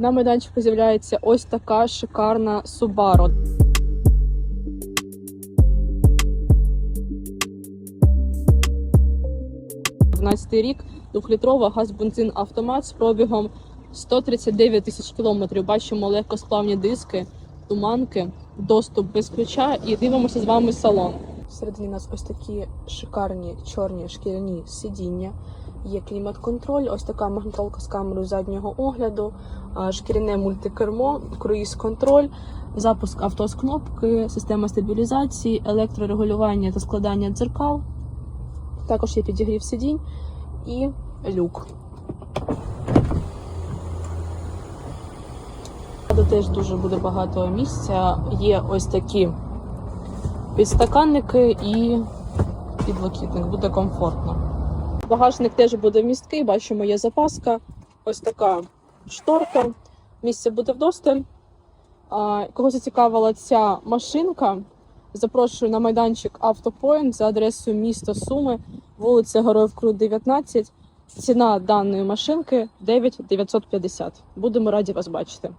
На майданчику з'являється ось така шикарна Subaru. Дванадцятий рік, двохлітрова газ-бензин автомат з пробігом 139 тисяч кілометрів. Бачимо легкосплавні диски, туманки, доступ без ключа і дивимося з вами салон. Всередині нас ось такі шикарні чорні шкіряні сидіння. Є клімат-контроль, ось така магнітолка з камерою заднього огляду, шкіряне мультикермо, круїз-контроль, запуск авто з кнопки, система стабілізації, електрорегулювання та складання дзеркал. Також є підігрів сидінь і люк. Теж дуже буде багато місця. Є ось такі підстаканники і підлокітник. Буде комфортно. Багажник теж буде місткий, бачимо, є запаска. Ось така шторка. Місця буде вдосталь. Кого зацікавила ця машинка, запрошую на майданчик Автопоінт за адресою міста Суми, вулиця Героїв Крут, 19. Ціна даної машинки 9 950. Будемо раді вас бачити.